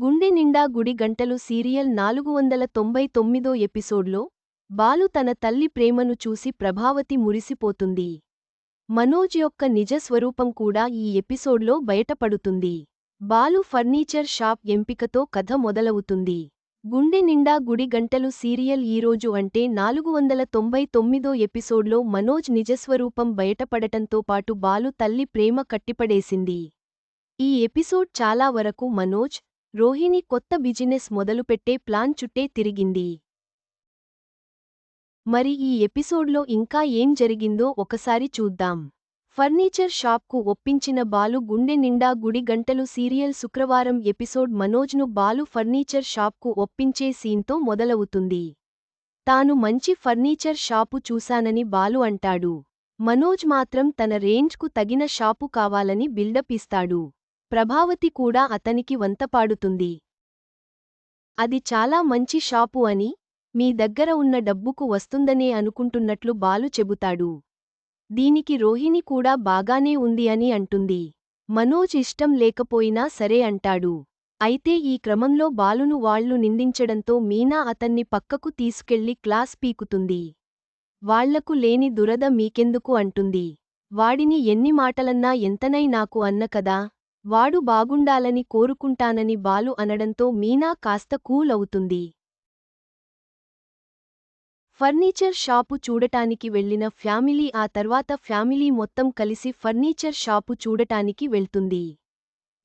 గుండె నిండా గుడి గంటలు సీరియల్ నాలుగు వందల తొంభై తొమ్మిదో ఎపిసోడ్లో బాలు తన తల్లి ప్రేమను చూసి ప్రభావతి మురిసిపోతుంది. మనోజ్ యొక్క నిజ స్వరూపం కూడా ఈ ఎపిసోడ్లో బయటపడుతుంది. బాలు ఫర్నిచర్ షాప్ ఎంపికతో కథ మొదలవుతుంది. గుండె నిండా గుడి గంటలు సీరియల్ ఈరోజు అంటే నాలుగు వందల తొంభై తొమ్మిదో ఎపిసోడ్లో మనోజ్ నిజస్వరూపం బయటపడటంతో పాటు బాలు తల్లి ప్రేమ కట్టిపడేసింది. ఈ ఎపిసోడ్ చాలా వరకు మనోజ్ రోహిణి కొత్త బిజినెస్ మొదలుపెట్టే ప్లాన్ చుట్టే తిరిగింది. మరి ఈ ఎపిసోడ్లో ఇంకా ఏం జరిగిందో ఒకసారి చూద్దాం. ఫర్నిచర్ షాప్కు ఒప్పించిన బాలు గుండె నిండా గుడి గంటలు సీరియల్ శుక్రవారం ఎపిసోడ్ మనోజ్ను బాలు ఫర్నిచర్ షాప్కు ఒప్పించే సీన్తో మొదలవుతుంది. తాను మంచి ఫర్నిచర్ షాపు చూశానని బాలు అంటాడు. మనోజ్ మాత్రం తన రేంజ్కు తగిన షాపు కావాలని బిల్డప్ ఇస్తాడు. ప్రభావతి కూడా అతనికి వంతపాడుతుంది. అది చాలా మంచి షాపు అని మీ దగ్గర ఉన్న డబ్బుకు వస్తుందనే అనుకుంటున్నట్లు బాలు చెబుతాడు. దీనికి రోహిణి కూడా బాగానే ఉంది అని అంటుంది. మనోజ్ ఇష్టం లేకపోయినా సరే అంటాడు. అయితే ఈ క్రమంలో బాలును వాళ్ళు నిందించడంతో మీనా అతన్ని పక్కకు తీసుకెళ్ళి క్లాస్ పీకుతుంది. వాళ్ళకు లేని దురద మీకెందుకు అంటుంది. వాడిని ఎన్ని మాటలన్నా ఎంతనై నాకు అన్న కదా? వాడు బాగుండాలని కోరుకుంటానని బాలు అనడంతో మీనా కాస్త కూల్ అవుతుంది ఫర్నిచర్ షాపు చూడటానికి వెళ్ళిన ఫ్యామిలీ ఆ తర్వాత ఫ్యామిలీ మొత్తం కలిసి ఫర్నిచర్ షాపు చూడటానికి వెళ్తుంది.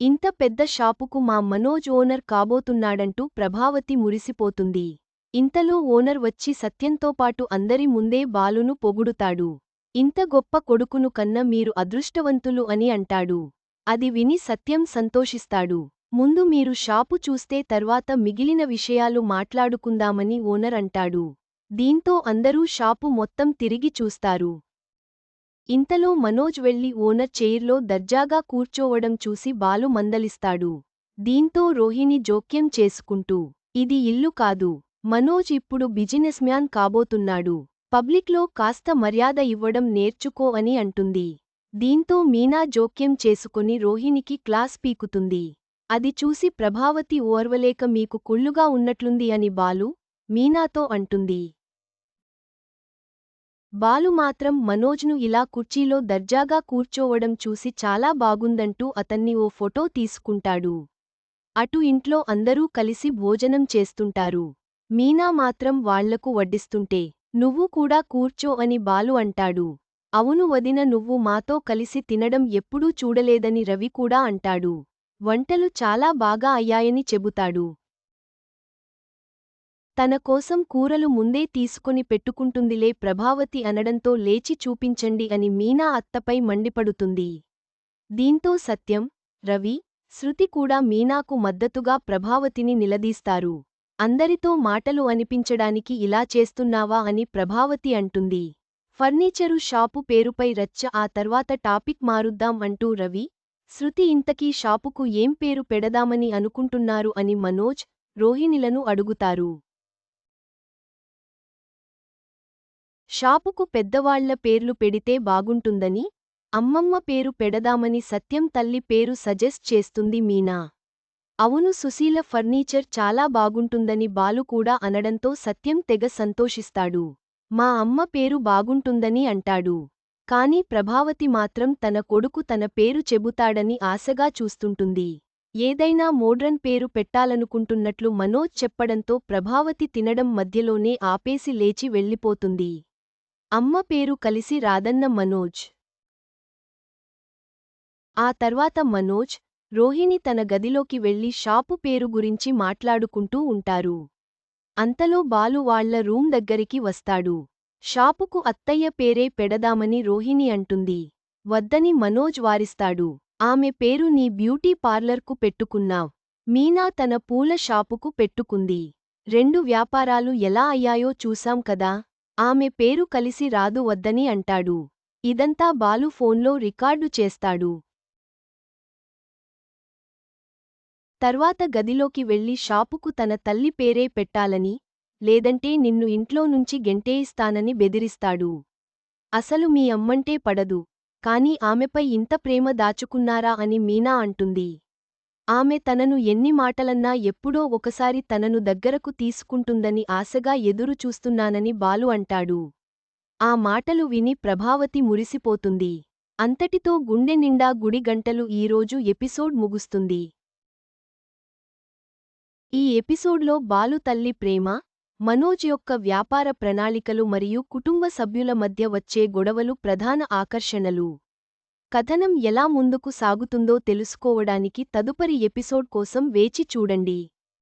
ఇంత పెద్ద షాపుకు మా మనోజ్ ఓనర్ కాబోతున్నాడంటూ ప్రభావతి మురిసిపోతుంది. ఇంతలో ఓనర్ వచ్చి సత్యంతోపాటు అందరి ముందే బాలును పొగుడుతాడు. ఇంత గొప్ప కొడుకును కన్న మీరు అదృష్టవంతులు అని అంటాడు. అది విని సత్యం సంతోషిస్తాడు. ముందు మీరు షాపు చూస్తే తర్వాత మిగిలిన విషయాలు మాట్లాడుకుందామని ఓనర్ అంటాడు. దీంతో అందరూ షాపు మొత్తం తిరిగి చూస్తారు. ఇంతలో మనోజ్ వెళ్ళి ఓనర్ చైర్లో దర్జాగా కూర్చోవడం చూసి బాలు మందలిస్తాడు. దీంతో రోహిణి జోక్యం చేసుకుంటూ ఇది ఇల్లు కాదు. మనోజ్ ఇప్పుడు బిజినెస్ మ్యాన్ కాబోతున్నాడు. పబ్లిక్లో కాస్త మర్యాద ఇవ్వడం నేర్చుకో అని అంటుంది. దీంతో మీనా జోక్యం చేసుకుని రోహిణికి క్లాస్ పీకుతుంది. అది చూసి ప్రభావతి ఓర్వలేక మీకు కుళ్ళుగా ఉన్నట్లుంది అని బాలు మీనాతో అంటుంది. బాలు మాత్రం మనోజ్ను ఇలా కుర్చీలో దర్జాగా కూర్చోవడం చూసి చాలా బాగుందంటూ అతన్ని ఓ ఫోటో తీసుకుంటాడు. అటు ఇంట్లో అందరూ కలిసి భోజనం చేస్తుంటారు. మీనా మాత్రం వాళ్ళకు వడ్డిస్తుంటే నువ్వు కూడా కూర్చో అని బాలు అంటాడు. అవును వదిన నువ్వు మాతో కలిసి తినడం ఎప్పుడూ చూడలేదని రవి కూడా అంటాడు. వంటలు చాలా బాగా అయ్యాయని చెబుతాడు. తన కోసం కూరలు ముందే తీసుకొని పెట్టుకుంటుందిలే ప్రభావతి అనడంతో లేచి చూపించండి అని మీనా అత్తపై మండిపడుతుంది. దీంతో సత్యం రవి శృతి కూడా మీనాకు మద్దతుగా ప్రభావతిని నిలదీస్తారు. అందరితో మాటలు అనిపించడానికి ఇలా చేస్తున్నావా అని ప్రభావతి అంటుంది. ఫర్నిచరు షాపు పేరుపై రచ్చ ఆ తర్వాత టాపిక్ మారుద్దాం అంటూ రవి శృతి ఇంతకీ షాపుకు ఏం పేరు పెడదామని అనుకుంటున్నారు అని మనోజ్ రోహిణిలను అడుగుతారు. షాపుకు పెద్దవాళ్ళ పేర్లు పెడితే బాగుంటుందని అమ్మమ్మ పేరు పెడదామని సత్యం తల్లి పేరు సజెస్ట్ చేస్తుంది మీనా. అవును సుశీల ఫర్నిచర్ చాలా బాగుంటుందని బాలు కూడా అనడంతో సత్యం తెగ సంతోషిస్తాడు. మా అమ్మ పేరు బాగుంటుందని అంటాడు. కాని ప్రభావతి మాత్రం తన కొడుకు తన పేరు చెబుతాడని ఆశగా చూస్తుంటుంది. ఏదైనా మోడ్రన్ పేరు పెట్టాలనుకుంటున్నట్లు మనోజ్ చెప్పడంతో ప్రభావతి తినడం మధ్యలోనే ఆపేసి లేచి వెళ్ళిపోతుంది. అమ్మ పేరు కలిసి రాదన్న మనోజ్. ఆ తర్వాత మనోజ్ రోహిణి తన గదిలోకి వెళ్ళి షాపు పేరు గురించి మాట్లాడుకుంటూ ఉంటారు. అంతలో బాలు వాళ్ళ రూమ్ దగ్గరికి వస్తాడు. షాపుకు అత్తయ్య పేరే పెడదామని రోహిణి అంటుంది. వద్దని మనోజ్ వారిస్తాడు. ఆమె పేరు నీ బ్యూటీ పార్లర్కు పెట్టుకున్నావ్. మీనా తన పూల షాపుకు పెట్టుకుంది. రెండు వ్యాపారాలు ఎలా అయ్యాయో చూసాం కదా. ఆమె పేరు కలిసి రాదు వద్దని అంటాడు. ఇదంతా బాలు ఫోన్లో రికార్డు చేస్తాడు. తర్వాత గదిలోకి వెళ్ళి షాపుకు తన తల్లి పేరే పెట్టాలని లేదంటే నిన్ను ఇంట్లో నుంచి గెంటేయిస్తానని బెదిరిస్తాడు. అసలు మీ అమ్మంటే పడదు కాని ఆమెపై ఇంత ప్రేమ దాచుకున్నారా అని మీనా అంటుంది. ఆమె తనను ఎన్ని మాటలన్నా ఎప్పుడో ఒకసారి తనను దగ్గరకు తీసుకుంటుందని ఆశగా ఎదురు చూస్తున్నానని బాలు అంటాడు. ఆ మాటలు విని ప్రభావతి మురిసిపోతుంది. అంతటితో గుండె నిండా గుడి గంటలు ఈరోజు ఎపిసోడ్ ముగుస్తుంది. ఈ ఎపిసోడ్లో బాలు తల్లి ప్రేమ మనోజ్ యొక్క వ్యాపార ప్రణాళికలు మరియు కుటుంబ సభ్యుల మధ్య వచ్చే గొడవలు ప్రధాన ఆకర్షణలు. కథనం ఎలా ముందుకు సాగుతుందో తెలుసుకోవడానికి తదుపరి ఎపిసోడ్ కోసం వేచి చూడండి.